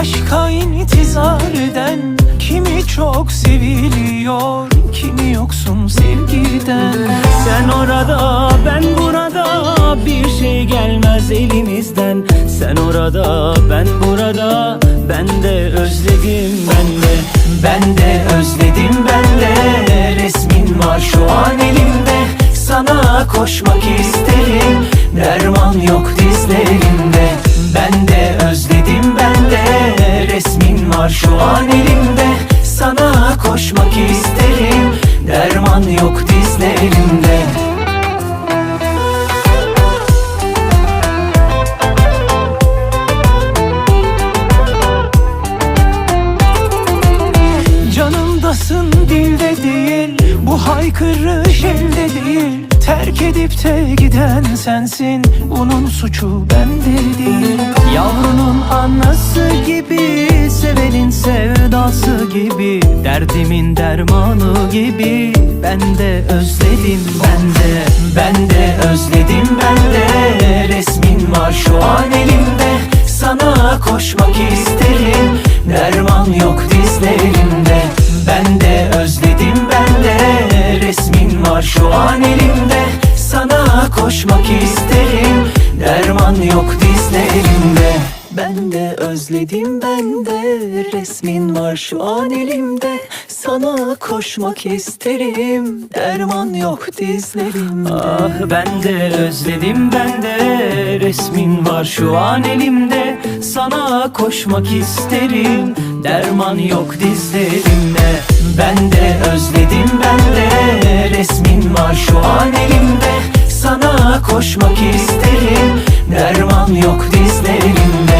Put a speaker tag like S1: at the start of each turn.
S1: Aşka intizar eden Kimi çok seviliyor Kimi yoksun sevgiden. Sen orada ben burada Bir şey gelmez elimizden. Sen orada ben burada Ben de özledim ben de Ben de özledim ben de. Resmin var şu an elimde. Sana koşmak isterim Derman yok dizlerimde var şu an elimde. Sana koşmak isterim. Derman yok dizlerimde. Canımdasın dilde değil Bu haykırış elde değil. Terk edip de giden sensin Onun suçu bende değil. Yavrunun anası gibi Derdimin dermanı gibi. Ben de özledim ben de Ben de özledim ben de. Resmin var şu an elimde. Sana koşmak isterim. Derman yok dizlerimde. Ben de özledim ben de. Resmin var şu an elimde. Sana koşmak isterim. Derman yok dizlerimde ben de özledim ben de. Resmin var şu an elimde. Sana koşmak isterim. Derman yok dizlerimde. Ah ben de özledim ben de. Resmin var şu an elimde. Sana koşmak isterim. Derman yok dizlerimde. Ben de özledim ben de. Resmin var şu an elimde. Sana koşmak isterim. Derman yok dizlerimde